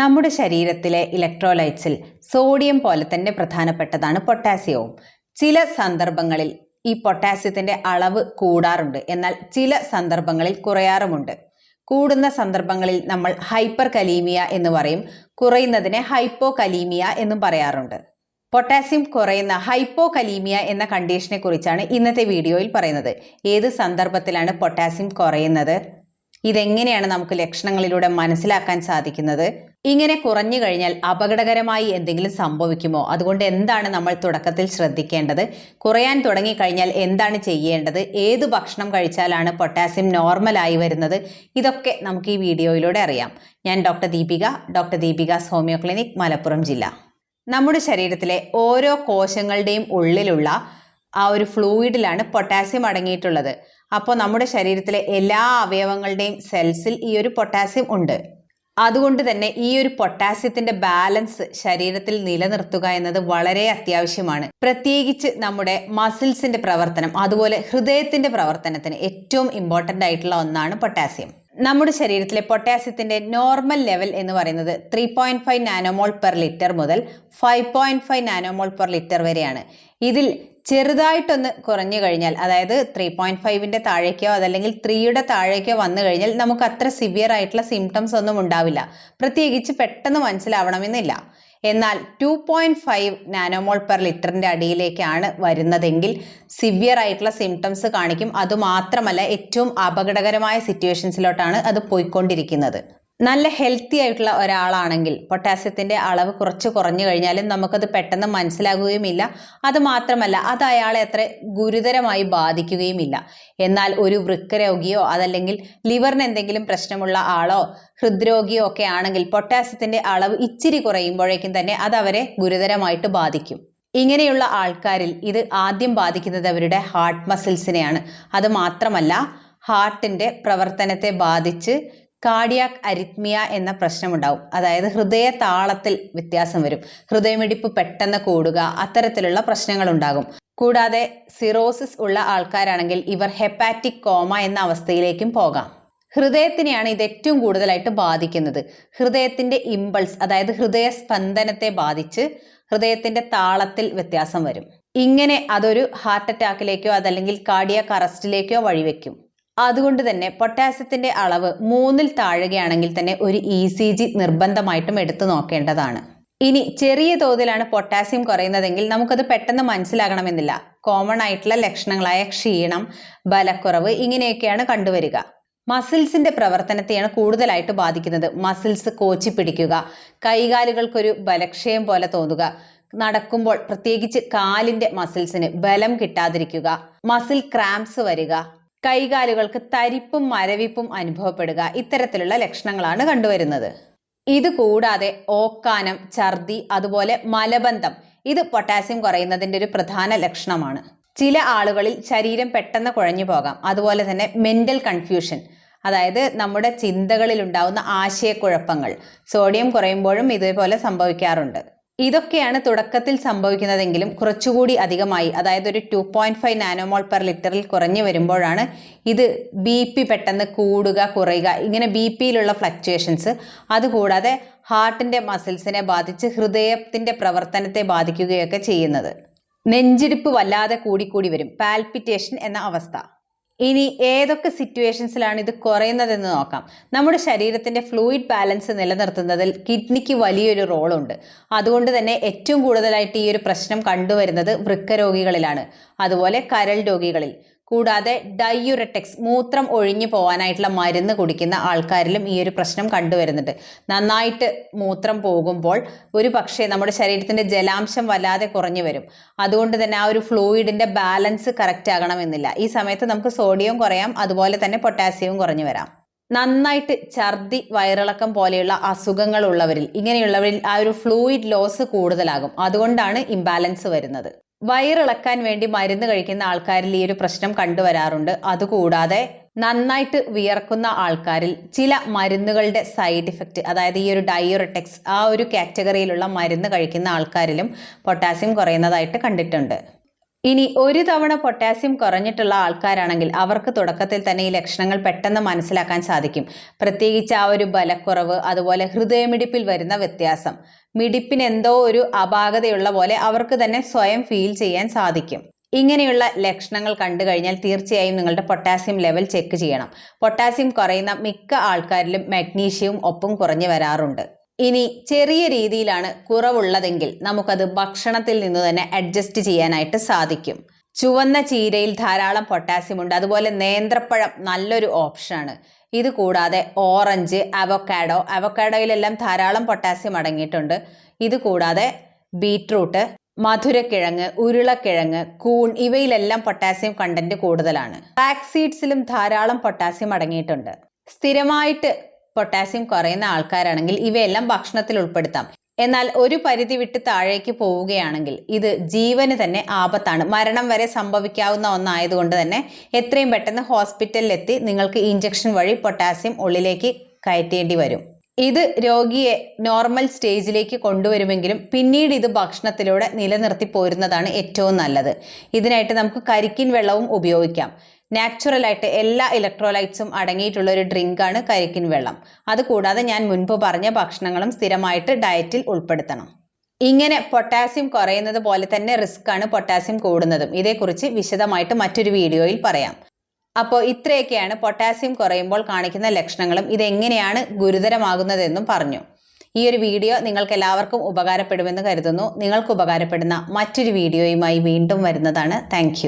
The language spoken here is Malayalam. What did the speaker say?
നമ്മുടെ ശരീരത്തിലെ ഇലക്ട്രോലൈറ്റ്സിൽ സോഡിയം പോലെ തന്നെ പ്രധാനപ്പെട്ടതാണ് പൊട്ടാസ്യവും ചില സന്ദർഭങ്ങളിൽ ഈ പൊട്ടാസ്യത്തിന്റെ അളവ് കൂടാറുണ്ട്. എന്നാൽ ചില സന്ദർഭങ്ങളിൽ കുറയാറുമുണ്ട്. കൂടുന്ന സന്ദർഭങ്ങളിൽ നമ്മൾ ഹൈപ്പർ കലീമിയ എന്ന് പറയും. കുറയുന്നതിനെ ഹൈപ്പോ കലീമിയ എന്നും പറയാറുണ്ട്. പൊട്ടാസ്യം കുറയുന്ന ഹൈപ്പോ കലീമിയ എന്ന കണ്ടീഷനെ കുറിച്ചാണ് ഇന്നത്തെ വീഡിയോയിൽ പറയുന്നത്. ഏത് സന്ദർഭത്തിലാണ് പൊട്ടാസ്യം കുറയുന്നത്? ഇതെങ്ങനെയാണ് നമുക്ക് ലക്ഷണങ്ങളിലൂടെ മനസ്സിലാക്കാൻ സാധിക്കുന്നത്? ഇങ്ങനെ കുറഞ്ഞു കഴിഞ്ഞാൽ അപകടകരമായി എന്തെങ്കിലും സംഭവിക്കുമോ? അതുകൊണ്ട് എന്താണ് നമ്മൾ തുടക്കത്തിൽ ശ്രദ്ധിക്കേണ്ടത്? കുറയാൻ തുടങ്ങിക്കഴിഞ്ഞാൽ എന്താണ് ചെയ്യേണ്ടത്? ഏത് ഭക്ഷണം കഴിച്ചാലാണ് പൊട്ടാസ്യം നോർമലായി വരുന്നത്? ഇതൊക്കെ നമുക്ക് ഈ വീഡിയോയിലൂടെ അറിയാം. ഞാൻ doctor Deepika doctor Deepika's homeo clinic Malappuram ജില്ല. നമ്മുടെ ശരീരത്തിലെ ഓരോ കോശങ്ങളുടെയും ഉള്ളിലുള്ള ആ ഒരു ഫ്ലൂയിഡിലാണ് പൊട്ടാസ്യം അടങ്ങിയിട്ടുള്ളത്. അപ്പോൾ നമ്മുടെ ശരീരത്തിലെ എല്ലാ അവയവങ്ങളുടെയും സെൽസിൽ ഈ ഒരു പൊട്ടാസ്യം ഉണ്ട്. അതുകൊണ്ട് തന്നെ ഈ ഒരു പൊട്ടാസ്യത്തിന്റെ ബാലൻസ് ശരീരത്തിൽ നിലനിർത്തുക എന്നത് വളരെ അത്യാവശ്യമാണ്. പ്രത്യേകിച്ച് നമ്മുടെ മസിൽസിന്റെ പ്രവർത്തനം അതുപോലെ ഹൃദയത്തിന്റെ പ്രവർത്തനത്തിന് ഏറ്റവും ഇമ്പോർട്ടന്റ് ആയിട്ടുള്ള ഒന്നാണ് പൊട്ടാസ്യം നമ്മുടെ ശരീരത്തിലെ പൊട്ടാസ്യത്തിന്റെ നോർമൽ ലെവൽ എന്ന് പറയുന്നത് three point five nanomole per litre മുതൽ five point five nanomole per litre വരെയാണ്. ഇതിൽ ചെറുതായിട്ടൊന്ന് കുറഞ്ഞു കഴിഞ്ഞാൽ അതായത് ത്രീ പോയിന്റ് ഫൈവിന്റെ താഴേക്കോ അതല്ലെങ്കിൽ ത്രീയുടെ താഴേക്കോ വന്നു കഴിഞ്ഞാൽ നമുക്ക് അത്ര സിവിയർ ആയിട്ടുള്ള സിംറ്റംസ് ഒന്നും ഉണ്ടാവില്ല. പ്രത്യേകിച്ച് പെട്ടെന്ന് മനസ്സിലാവണമെന്നില്ല. എന്നാൽ two point five nanomole per ലിറ്ററിന്റെ അടിയിലേക്കാണ് വരുന്നതെങ്കിൽ സിവിയർ ആയിട്ടുള്ള സിംറ്റംസ് കാണിക്കും. അതുമാത്രമല്ല ഏറ്റവും അപകടകരമായ സിറ്റുവേഷൻസിലോട്ടാണ് അത് പോയിക്കൊണ്ടിരിക്കുന്നത്. നല്ല ഹെൽത്തി ആയിട്ടുള്ള ഒരാളാണെങ്കിൽ പൊട്ടാസ്യത്തിന്റെ അളവ് കുറച്ച് കുറഞ്ഞു കഴിഞ്ഞാലും നമുക്കത് പെട്ടെന്ന് മനസ്സിലാകുകയുമില്ല. അത് മാത്രമല്ല അത് അയാളെ അത്ര ഗുരുതരമായി ബാധിക്കുകയുമില്ല. എന്നാൽ ഒരു വൃക്ക രോഗിയോ അതല്ലെങ്കിൽ ലിവറിന് എന്തെങ്കിലും പ്രശ്നമുള്ള ആളോ ഹൃദ്രോഗിയോ ഒക്കെ ആണെങ്കിൽ പൊട്ടാസ്യത്തിന്റെ അളവ് ഇച്ചിരി കുറയുമ്പോഴേക്കും തന്നെ അത് അവരെ ഗുരുതരമായിട്ട് ബാധിക്കും. ഇങ്ങനെയുള്ള ആൾക്കാരിൽ ഇത് ആദ്യം ബാധിക്കുന്നത് അവരുടെ ഹാർട്ട് മസിൽസിനെയാണ് അത് മാത്രമല്ല ഹാർട്ടിന്റെ പ്രവർത്തനത്തെ ബാധിച്ച് കാർഡിയാക് അരിത്മിയ എന്ന പ്രശ്നമുണ്ടാവും. അതായത് ഹൃദയ താളത്തിൽ വ്യത്യാസം വരും. ഹൃദയമിടിപ്പ് പെട്ടെന്ന് കൂടുക അത്തരത്തിലുള്ള പ്രശ്നങ്ങൾ ഉണ്ടാകും കൂടാതെ സിറോസിസ് ഉള്ള ആൾക്കാരാണെങ്കിൽ ഇവർ ഹെപ്പാറ്റിക് കോമ എന്ന അവസ്ഥയിലേക്കും പോകാം. ഹൃദയത്തിനെയാണ് ഇത് ഏറ്റവും കൂടുതലായിട്ട് ബാധിക്കുന്നത്. ഹൃദയത്തിന്റെ ഇമ്പൾസ് അതായത് ഹൃദയ സ്പന്ദനത്തെ ബാധിച്ച് ഹൃദയത്തിന്റെ താളത്തിൽ വ്യത്യാസം വരും. ഇങ്ങനെ അതൊരു ഹാർട്ട് അറ്റാക്കിലേക്കോ അതല്ലെങ്കിൽ കാർഡിയാക് അറസ്റ്റിലേക്കോ വഴിവെക്കും. അതുകൊണ്ട് തന്നെ പൊട്ടാസ്യത്തിന്റെ അളവ് മൂന്നിൽ താഴുകയാണെങ്കിൽ തന്നെ ഒരു ഇ സി ജി നിർബന്ധമായിട്ടും എടുത്തു നോക്കേണ്ടതാണ്. ഇനി ചെറിയ തോതിലാണ് പൊട്ടാസ്യം കുറയുന്നതെങ്കിൽ നമുക്കത് പെട്ടെന്ന് മനസ്സിലാകണമെന്നില്ല. കോമൺ ആയിട്ടുള്ള ലക്ഷണങ്ങളായ ക്ഷീണം ബലക്കുറവ് ഇങ്ങനെയൊക്കെയാണ് കണ്ടുവരിക. മസിൽസിന്റെ പ്രവർത്തനത്തെയാണ് കൂടുതലായിട്ട് ബാധിക്കുന്നത്. മസിൽസ് കോച്ചി പിടിക്കുക കൈകാലുകൾക്കൊരു ബലക്ഷയം പോലെ തോന്നുക നടക്കുമ്പോൾ പ്രത്യേകിച്ച് കാലിന്റെ മസിൽസിന് ബലം കിട്ടാതിരിക്കുക മസിൽ ക്രാംസ് വരിക കൈകാലുകൾക്ക് തരിപ്പും മരവിപ്പും അനുഭവപ്പെടുക ഇത്തരത്തിലുള്ള ലക്ഷണങ്ങളാണ് കണ്ടുവരുന്നത്. ഇത് കൂടാതെ ഓക്കാനം ഛർദി അതുപോലെ മലബന്ധം ഇത് പൊട്ടാസ്യം കുറയുന്നതിന്റെ ഒരു പ്രധാന ലക്ഷണമാണ്. ചില ആളുകളിൽ ശരീരം പെട്ടെന്ന് കുഴഞ്ഞു പോകാം. അതുപോലെ തന്നെ മെന്റൽ കൺഫ്യൂഷൻ അതായത് നമ്മുടെ ചിന്തകളിൽ ഉണ്ടാകുന്ന ആശയക്കുഴപ്പങ്ങൾ സോഡിയം കുറയുമ്പോഴും ഇതേപോലെ സംഭവിക്കാറുണ്ട്. ഇതൊക്കെയാണ് തുടക്കത്തിൽ സംഭവിക്കുന്നതെങ്കിലും കുറച്ചുകൂടി അധികമായി അതായത് ഒരു two point five nanomole per ലിറ്ററിൽ കുറഞ്ഞു വരുമ്പോഴാണ് ഇത് ബി പി പെട്ടെന്ന് കൂടുക കുറയുക ഇങ്ങനെ ബി പിയിലുള്ള ഫ്ലക്ച്വേഷൻസ് അതുകൂടാതെ ഹാർട്ടിന്റെ മസിൽസിനെ ബാധിച്ച് ഹൃദയത്തിന്റെ പ്രവർത്തനത്തെ ബാധിക്കുകയൊക്കെ ചെയ്യുന്നത്. നെഞ്ചിടിപ്പ് വല്ലാതെ കൂടിക്കൂടി വരും. പാൽപിറ്റേഷൻ എന്ന അവസ്ഥ. ഇനി ഏതൊക്കെ സിറ്റുവേഷൻസിലാണ് ഇത് കുറയുന്നതെന്ന് നോക്കാം. നമ്മുടെ ശരീരത്തിന്റെ ഫ്ലൂയിഡ് ബാലൻസ് നിലനിർത്തുന്നതിൽ കിഡ്നിക്ക് വലിയൊരു റോളുണ്ട് അതുകൊണ്ട് തന്നെ ഏറ്റവും കൂടുതലായിട്ട് ഈ ഒരു പ്രശ്നം കണ്ടുവരുന്നത് വൃക്ക രോഗികളിലാണ് അതുപോലെ കരൾ രോഗികളിൽ. കൂടാതെ ഡയുറടെക്സ് മൂത്രം ഒഴിഞ്ഞു പോകാനായിട്ടുള്ള മരുന്ന് കുടിക്കുന്ന ആൾക്കാരിലും ഈ ഒരു പ്രശ്നം കണ്ടുവരുന്നുണ്ട്. നന്നായിട്ട് മൂത്രം പോകുമ്പോൾ ഒരു പക്ഷേ നമ്മുടെ ശരീരത്തിന്റെ ജലാംശം വല്ലാതെ കുറഞ്ഞു വരും. അതുകൊണ്ട് തന്നെ ആ ഒരു ഫ്ലൂയിഡിന്റെ ബാലൻസ് കറക്റ്റ് ആകണമെന്നില്ല. ഈ സമയത്ത് നമുക്ക് സോഡിയം കുറയാം അതുപോലെ തന്നെ പൊട്ടാസ്യവും കുറഞ്ഞു വരാം. നന്നായിട്ട് ഛർദി വയറിളക്കം പോലെയുള്ള അസുഖങ്ങൾ ഉള്ളവരിൽ ഇങ്ങനെയുള്ളവരിൽ ആ ഒരു ഫ്ലൂയിഡ് ലോസ് കൂടുതലാകും. അതുകൊണ്ടാണ് ഇംബാലൻസ് വരുന്നത്. വയറിളക്കാൻ വേണ്ടി മരുന്ന് കഴിക്കുന്ന ആൾക്കാരിൽ ഈ ഒരു പ്രശ്നം കണ്ടുവരാറുണ്ട്. അതുകൂടാതെ നന്നായിട്ട് വിയർക്കുന്ന ആൾക്കാരിൽ ചില മരുന്നുകളുടെ സൈഡ് ഇഫക്റ്റ് അതായത് ഈ ഒരു ഡയോറടെക്സ് ആ ഒരു കാറ്റഗറിയിലുള്ള മരുന്ന് കഴിക്കുന്ന ആൾക്കാരിലും പൊട്ടാസ്യം കുറയുന്നതായിട്ട് കണ്ടിട്ടുണ്ട്. ഇനി ഒരു തവണ പൊട്ടാസ്യം കുറഞ്ഞിട്ടുള്ള ആൾക്കാരാണെങ്കിൽ അവർക്ക് തുടക്കത്തിൽ തന്നെ ഈ ലക്ഷണങ്ങൾ പെട്ടെന്ന് മനസ്സിലാക്കാൻ സാധിക്കും. പ്രത്യേകിച്ച് ആ ഒരു ബലക്കുറവ് അതുപോലെ ഹൃദയമിടിപ്പിൽ വരുന്ന വ്യത്യാസം. മിടിപ്പിന് എന്തോ ഒരു അപാകതയുള്ള പോലെ അവർക്ക് തന്നെ സ്വയം ഫീൽ ചെയ്യാൻ സാധിക്കും. ഇങ്ങനെയുള്ള ലക്ഷണങ്ങൾ കണ്ടു കഴിഞ്ഞാൽ തീർച്ചയായും നിങ്ങളുടെ പൊട്ടാസ്യം ലെവൽ ചെക്ക് ചെയ്യണം. പൊട്ടാസ്യം കുറയുന്ന മിക്ക ആൾക്കാരിലും മഗ്നീഷ്യവും ഒപ്പം കുറഞ്ഞു വരാറുണ്ട്. ഇനി ചെറിയ രീതിയിലാണ് കുറവുള്ളതെങ്കിൽ നമുക്കത് ഭക്ഷണത്തിൽ നിന്ന് തന്നെ അഡ്ജസ്റ്റ് ചെയ്യാനായിട്ട് സാധിക്കും. ചുവന്ന ചീരയിൽ ധാരാളം പൊട്ടാസ്യം ഉണ്ട്. അതുപോലെ നേന്ത്രപ്പഴം നല്ലൊരു ഓപ്ഷനാണ് ഇത് കൂടാതെ ഓറഞ്ച് അവക്കാഡോ അവക്കാഡോയിലെല്ലാം ധാരാളം പൊട്ടാസ്യം അടങ്ങിയിട്ടുണ്ട്. ഇത് കൂടാതെ ബീട്രൂട്ട് മധുരക്കിഴങ്ങ് ഉരുളക്കിഴങ്ങ് കൂൺ ഇവയിലെല്ലാം പൊട്ടാസ്യം കണ്ടന്റ് കൂടുതലാണ്. ഫ്ലാക്സ് സീഡ്സിലും ധാരാളം പൊട്ടാസ്യം അടങ്ങിയിട്ടുണ്ട്. സ്ഥിരമായിട്ട് പൊട്ടാസ്യം കുറയുന്ന ആൾക്കാരാണെങ്കിൽ ഇവയെല്ലാം ഭക്ഷണത്തിൽ ഉൾപ്പെടുത്താം. എന്നാൽ ഒരു പരിധി വിട്ട് താഴേക്ക് പോവുകയാണെങ്കിൽ ഇത് ജീവന് തന്നെ ആപത്താണ്. മരണം വരെ സംഭവിക്കാവുന്ന ഒന്നായതുകൊണ്ട് തന്നെ എത്രയും പെട്ടെന്ന് ഹോസ്പിറ്റലിലെത്തി നിങ്ങൾക്ക് ഇഞ്ചക്ഷൻ വഴി പൊട്ടാസ്യം ഉള്ളിലേക്ക് കയറ്റേണ്ടി വരും. ഇത് രോഗിയെ നോർമൽ സ്റ്റേജിലേക്ക് കൊണ്ടുവരുമെങ്കിലും പിന്നീട് ഇത് ഭക്ഷണത്തിലൂടെ നിലനിർത്തി പോരുന്നതാണ് ഏറ്റവും നല്ലത്. ഇതിനായിട്ട് നമുക്ക് കരിക്കിൻ വെള്ളവും ഉപയോഗിക്കാം. നാച്ചുറലായിട്ട് എല്ലാ ഇലക്ട്രോലൈറ്റ്സും അടങ്ങിയിട്ടുള്ള ഒരു ഡ്രിങ്കാണ് കരിക്കിൻ വെള്ളം. അതുകൂടാതെ ഞാൻ മുൻപ് പറഞ്ഞ ഭക്ഷണങ്ങളും സ്ഥിരമായിട്ട് ഡയറ്റിൽ ഉൾപ്പെടുത്തണം. ഇങ്ങനെ പൊട്ടാസ്യം കുറയുന്നത് പോലെ തന്നെ റിസ്ക് ആണ് പൊട്ടാസ്യം കൂടുന്നതും. ഇതേക്കുറിച്ച് വിശദമായിട്ട് മറ്റൊരു വീഡിയോയിൽ പറയാം. അപ്പോൾ ഇത്രയൊക്കെയാണ് പൊട്ടാസ്യം കുറയുമ്പോൾ കാണിക്കുന്ന ലക്ഷണങ്ങളും. ഇതെങ്ങനെയാണ് ഗുരുതരമാകുന്നതെന്നും പറഞ്ഞു. ഈ ഒരു വീഡിയോ നിങ്ങൾക്ക് എല്ലാവർക്കും ഉപകാരപ്പെടുമെന്ന് കരുതുന്നു. നിങ്ങൾക്ക് ഉപകാരപ്പെടുന്ന മറ്റൊരു വീഡിയോയുമായി വീണ്ടും വരുന്നതാണ്. താങ്ക്